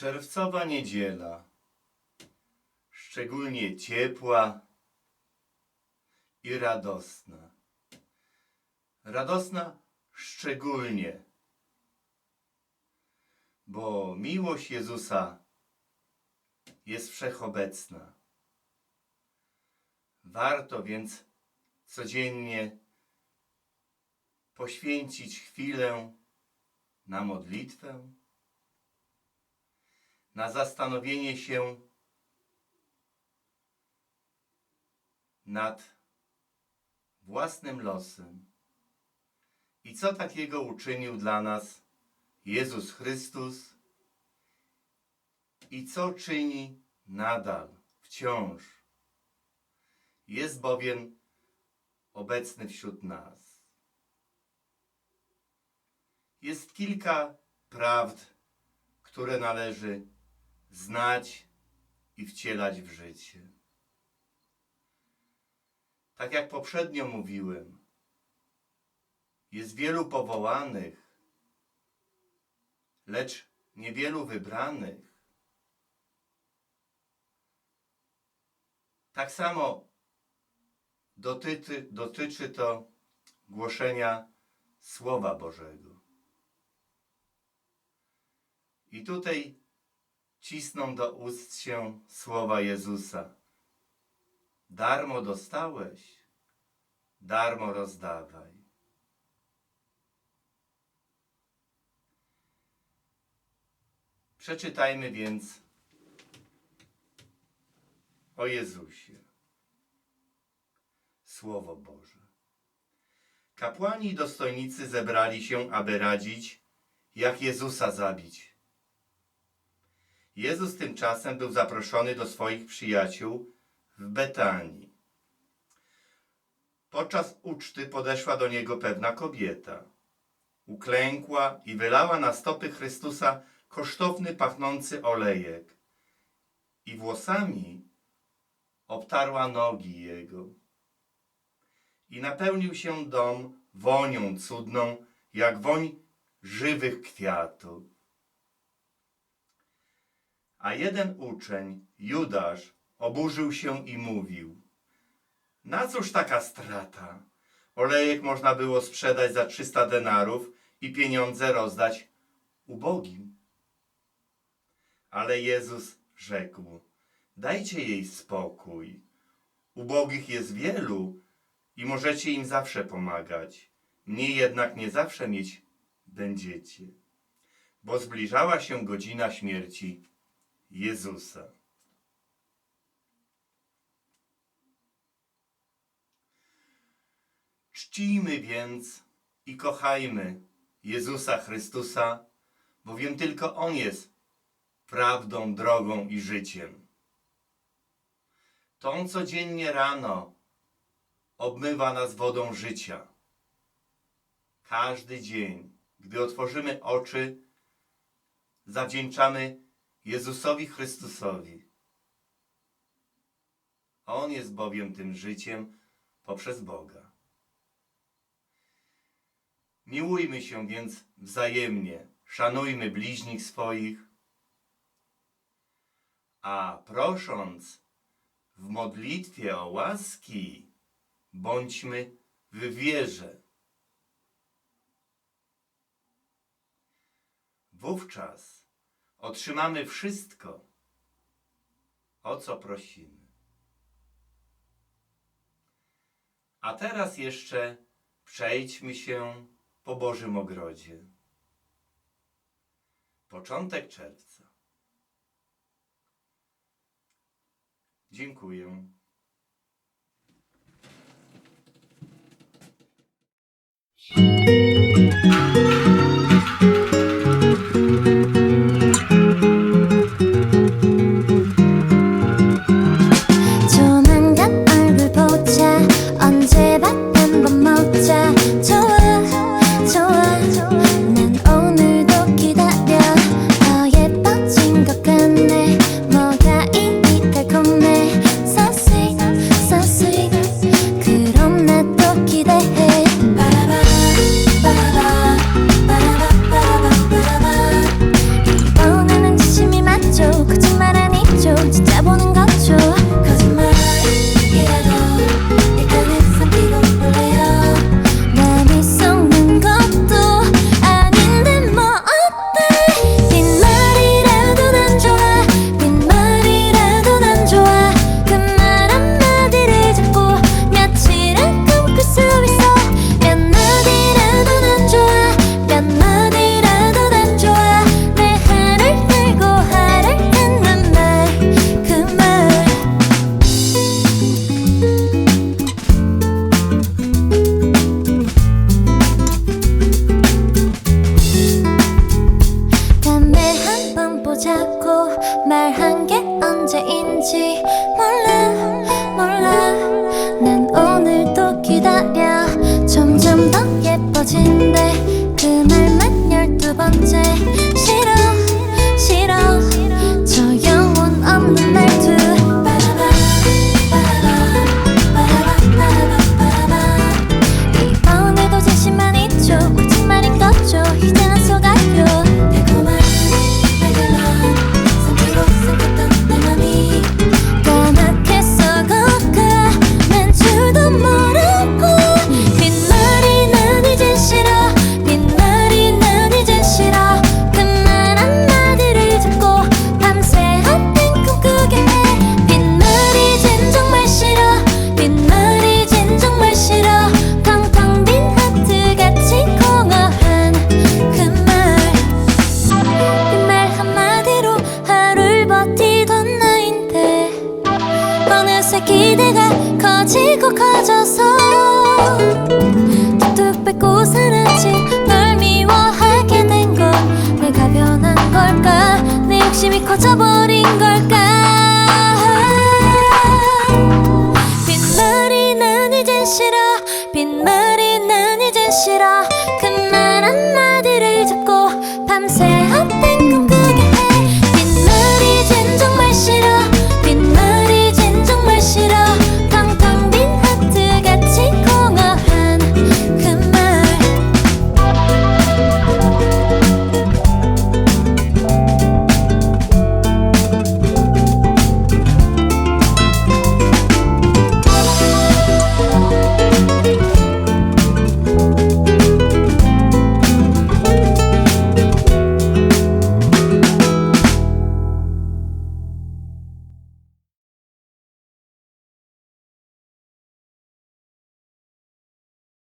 Czerwcowa niedziela, szczególnie ciepła i radosna. Radosna szczególnie, bo miłość Jezusa jest wszechobecna. Warto więc codziennie poświęcić chwilę na modlitwę, na zastanowienie się nad własnym losem i co takiego uczynił dla nas Jezus Chrystus i co czyni nadal, wciąż. Jest bowiem obecny wśród nas. Jest kilka prawd, które należy znać i wcielać w życie. Tak jak poprzednio mówiłem, jest wielu powołanych, lecz niewielu wybranych. Tak samo dotyczy, dotyczy to głoszenia Słowa Bożego. I tutaj cisną do ust się słowa Jezusa. Darmo dostałeś, darmo rozdawaj. Przeczytajmy więc o Jezusie. Słowo Boże. Kapłani i dostojnicy zebrali się, aby radzić, jak Jezusa zabić. Jezus tymczasem był zaproszony do swoich przyjaciół w Betanii. Podczas uczty podeszła do niego pewna kobieta. Uklękła i wylała na stopy Chrystusa kosztowny, pachnący olejek i włosami obtarła nogi Jego. I napełnił się dom wonią cudną, jak woń żywych kwiatów. A jeden uczeń, Judasz, oburzył się i mówił: Na cóż taka strata? Olejek można było sprzedać za 300 denarów i pieniądze rozdać ubogim. Ale Jezus rzekł: Dajcie jej spokój. Ubogich jest wielu i możecie im zawsze pomagać. Mnie jednak nie zawsze mieć będziecie, bo zbliżała się godzina śmierci Jezusa. Czcijmy więc i kochajmy Jezusa Chrystusa, bowiem tylko On jest prawdą, drogą i życiem. To On codziennie rano obmywa nas wodą życia. Każdy dzień, gdy otworzymy oczy, zawdzięczamy Jezusowi Chrystusowi. On jest bowiem tym życiem poprzez Boga. Miłujmy się więc wzajemnie, szanujmy bliźnich swoich, a prosząc w modlitwie o łaski, bądźmy w wierze. Wówczas otrzymamy wszystko, o co prosimy. A teraz jeszcze przejdźmy się po Bożym Ogrodzie. Początek czerwca. Dziękuję. 조만 imagine 도시락